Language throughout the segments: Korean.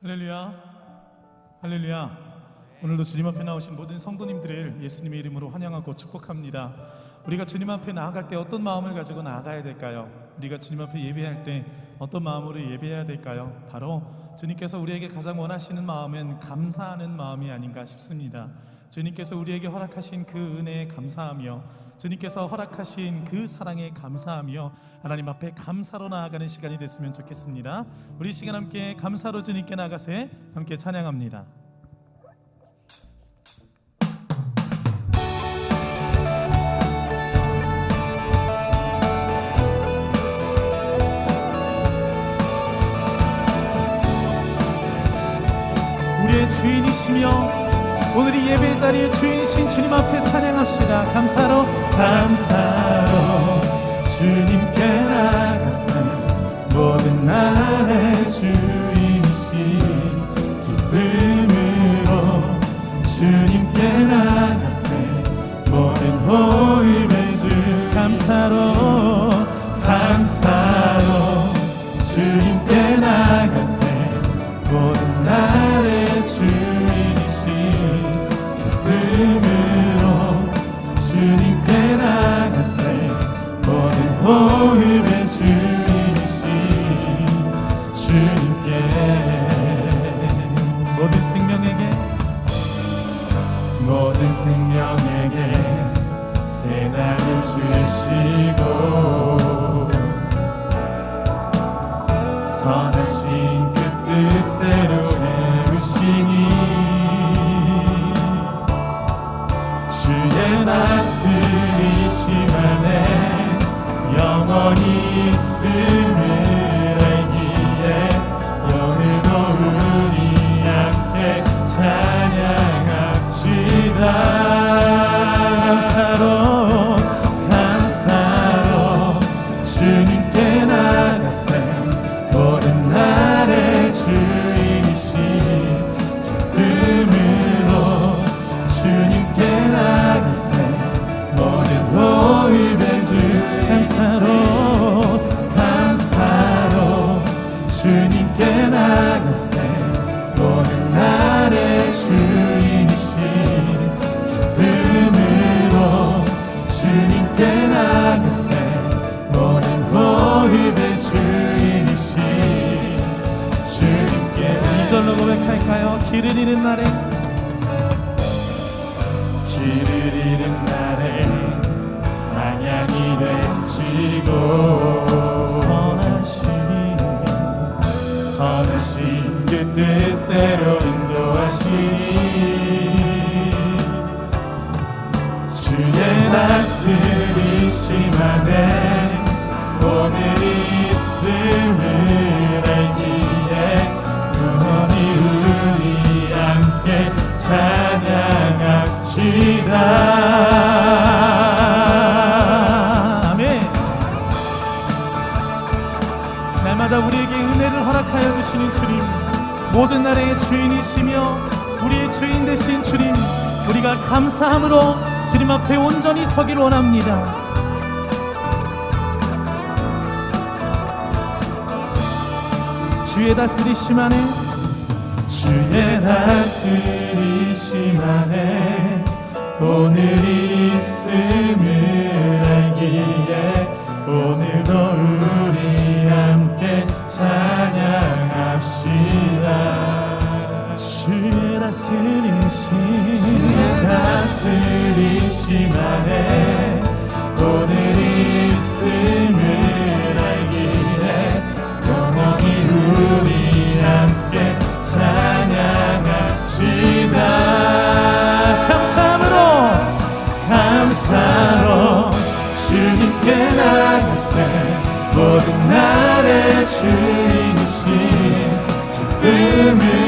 할렐루야. 할렐루야. 오늘도 주님 앞에 나오신 모든 성도님들을 예수님의 이름으로 환영하고 축복합니다. 우리가 주님 앞에 나아갈 때 어떤 마음을 가지고 나아가야 될까요? 우리가 주님 앞에 예배할 때 어떤 마음으로 예배해야 될까요? 바로 주님께서 우리에게 가장 원하시는 마음은 감사하는 마음이 아닌가 싶습니다. 주님께서 우리에게 허락하신 그 은혜에 감사하며 주님께서 허락하신 그 사랑에 감사하며 하나님 앞에 감사로 나아가는 시간이 됐으면 좋겠습니다. 우리 시간 함께 감사로 주님께 나가세 함께 찬양합니다. 우리의 주인이시며 오늘 이 예배 자리의 주인이신 주님 앞에 찬양합시다. 감사로 감사로. 주님께 나가세 모든 날의 주인이신 기쁨으로 주님께 나가세 모든 호흡의 주 감사로 감사로. 주님께 나가세 모든 날의 주인이신 기 영원히 있음을 감사함으로 주님 앞에 온전히 서길 원합니다. 주의 다스리심 안에 주의 다스리심 안에 오늘 있음을 알기 다스리심 다스리심 안에 오늘 있음을 알기에 영원히 우리 함께 찬양합시다 감사함으로 감사로 주님께 나가세 모든 날의 주인이신 주님께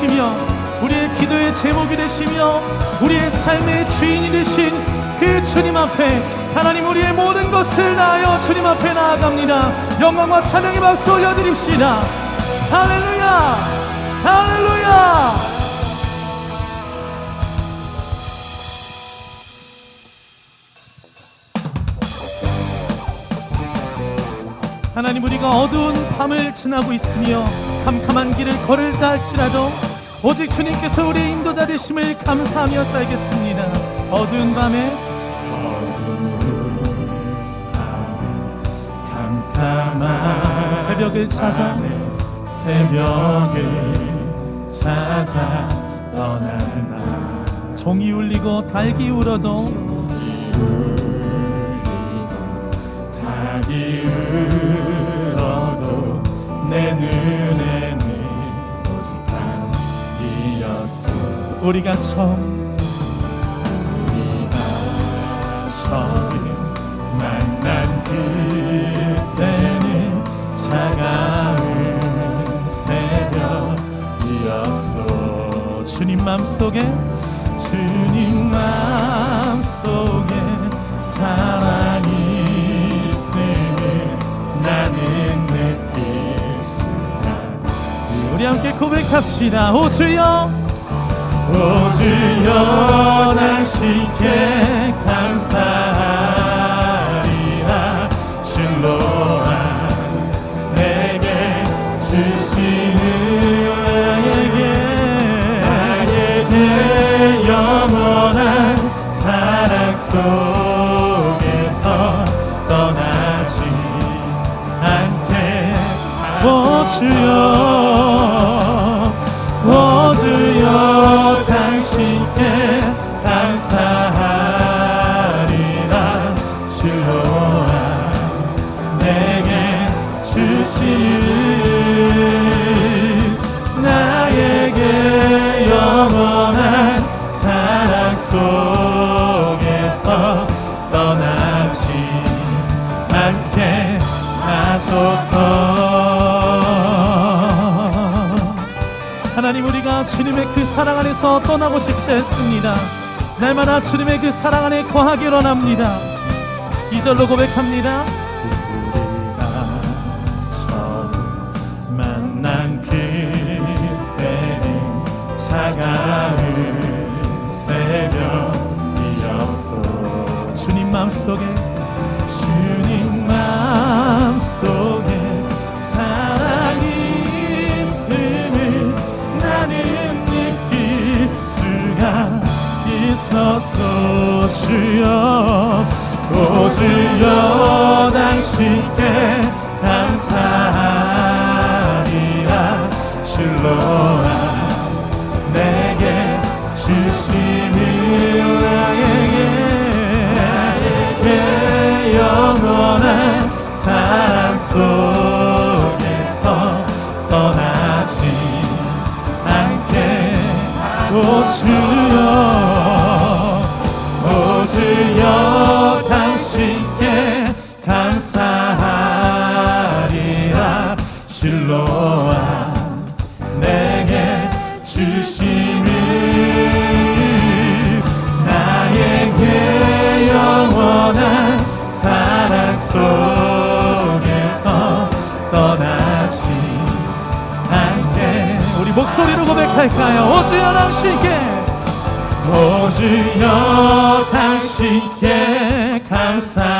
되시며 우리의 기도의 제목이 되시며 우리의 삶의 주인이 되신 그 주님 앞에 하나님 우리의 모든 것을 다하여 주님 앞에 나아갑니다. 영광과 찬양의 박수 올려드립시다. 할렐루야! 할렐루야! 하나님 우리가 어두운 밤을 지나고 있으며 캄캄한 길을 걸을다 할지라도 오직 주님께서 우리의 인도자 되심을 감사하며 살겠습니다. 어두운 밤에 캄캄한 새벽을 찾아 새벽을 찾아 떠나나 종이 울리고 닭이 울어도 우리가 처음 우리가 처음 만난 그때는 차가운 새벽이었어 주님 맘속에 주님 맘속에 사랑이 우리 함께 고백합시다. 오 주여 오 주여 주시는 나에게 영원한 사랑 속에서 떠나지 않게 하소서. 하나님 우리가 주님의 그 사랑 안에서 떠나고 싶지 않습니다. 날마다 주님의 그 사랑 안에 거하기를 원합니다. 이절로 고백합니다 차가운 새벽이었어. 주님 마음속에 주님 마음속에 사랑이 있음을 나는 느낄 수가 있었어 주여 오 주여 당신께 감사 주여 당신께 감사하리라.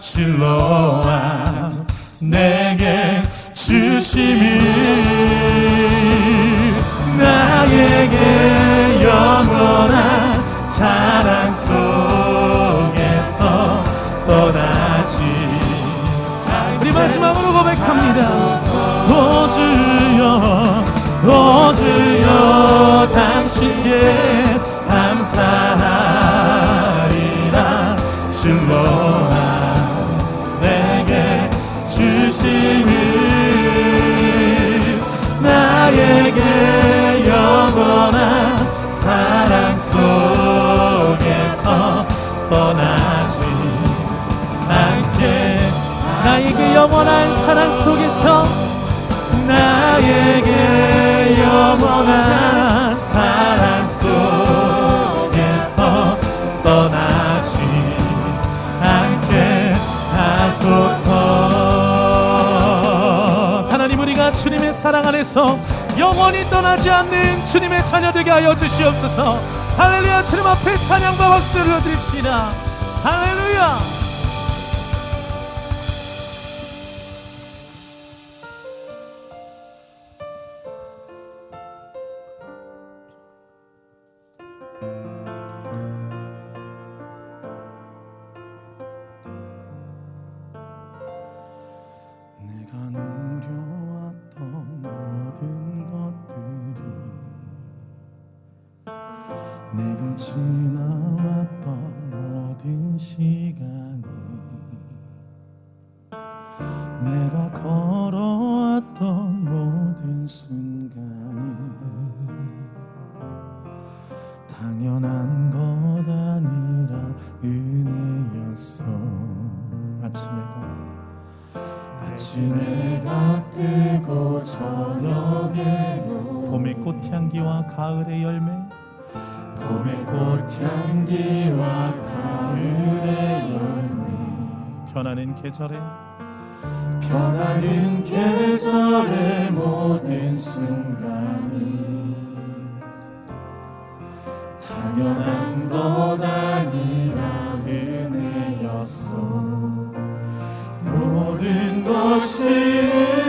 실로와 내게 주심이 나에게 영원한 사랑 속에서 떠나지 우리 마지막으로 고백합니다. 오 주여 오 주여 당신께 감사하리라. 실로와 내게 주심을 나에게 영원한 사랑 속에서 떠나지 않게 그 영원한 사랑 속에서 나에게 영원한 사랑 안에서 영원히 떠나지 않는 주님의 자녀되게 하여 주시옵소서. 할렐루야 주님 앞에 찬양과 박수를 드립시다. 할렐루야 내가 걸어왔던 모든 순간이 당연한 것 아니라 은혜였어. 아침에가 아침에 가 뜨고 저녁에도 봄의 꽃향기와 가을의 열매. 봄의 꽃향기와 가을의 열매. 변하는 계절에 변하는 계절의 모든 순간이 당연한 것 아니라 은혜였어 모든 것이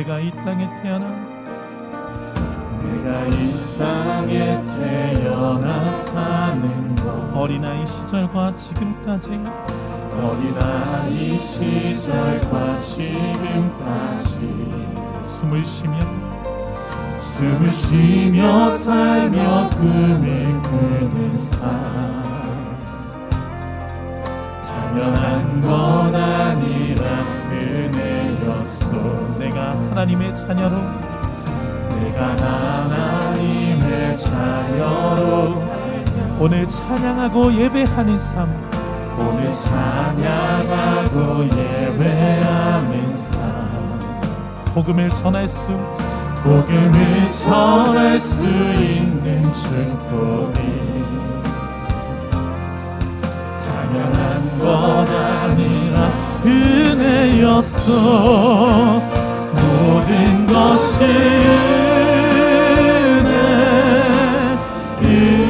내가 이 땅에 태어나 내가 이 땅에 태어나 사는 것. 어린아이 시절과 지금까지 어린아이 시절과 지금까지. 숨을 쉬며 숨을 쉬며 살며 꿈을 꾸는 삶 당연한 것 아니라 은혜였소. 내가 하나님의 자녀로 내가 하나님의 자녀로 오늘 찬양하고 예배하는 삶 오늘 찬양하고 예배하는 삶. 복음을 전할 수 복음을 전할 수 있는 축복이 당연한 것 아니라 은혜였어 모든 것이 은혜 은혜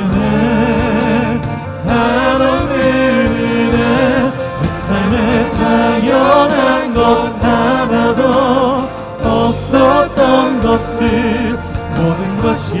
은혜. 하나님 은혜 내 삶에 당연한 것 하나도 없었던 것을 모든 것이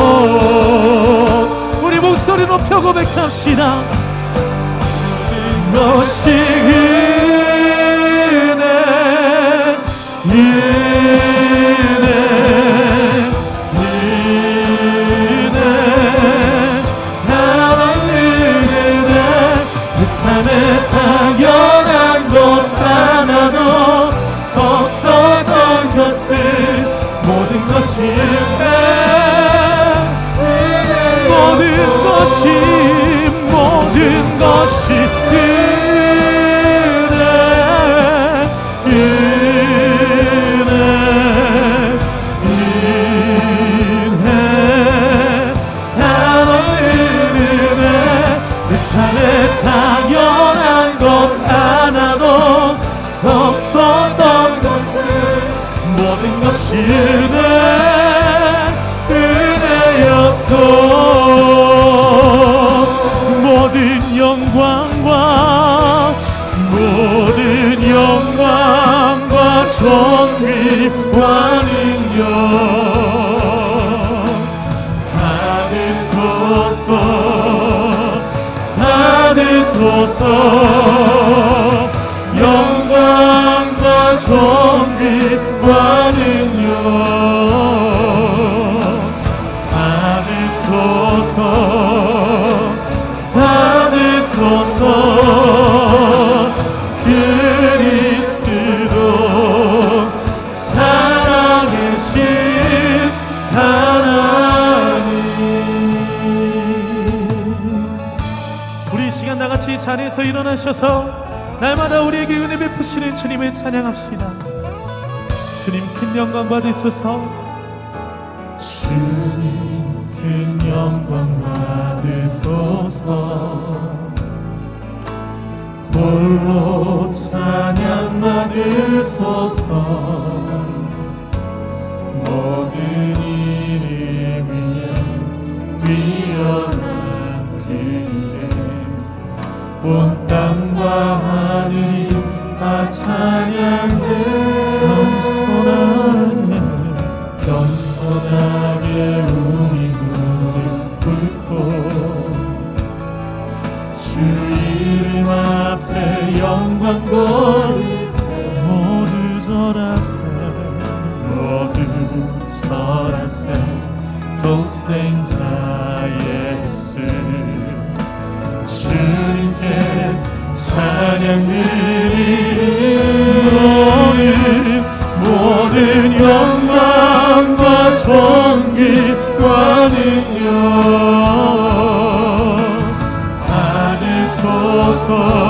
높여 고백합시다. 모든 것이 은혜 존귀와 능력 받으소서 받으소서 영광과 존귀 시간 나같이 이 자리에서 일어나셔서 날마다 우리에게 은혜 베푸시는 주님을 찬양합시다. 주님 큰 영광 받으소서. 주님 큰 영광 받으소서. 홀로 찬양 받으소서. 모든 이름 위에 뛰어난 온 땅과 하늘이 다 찬양해? 겸손하 받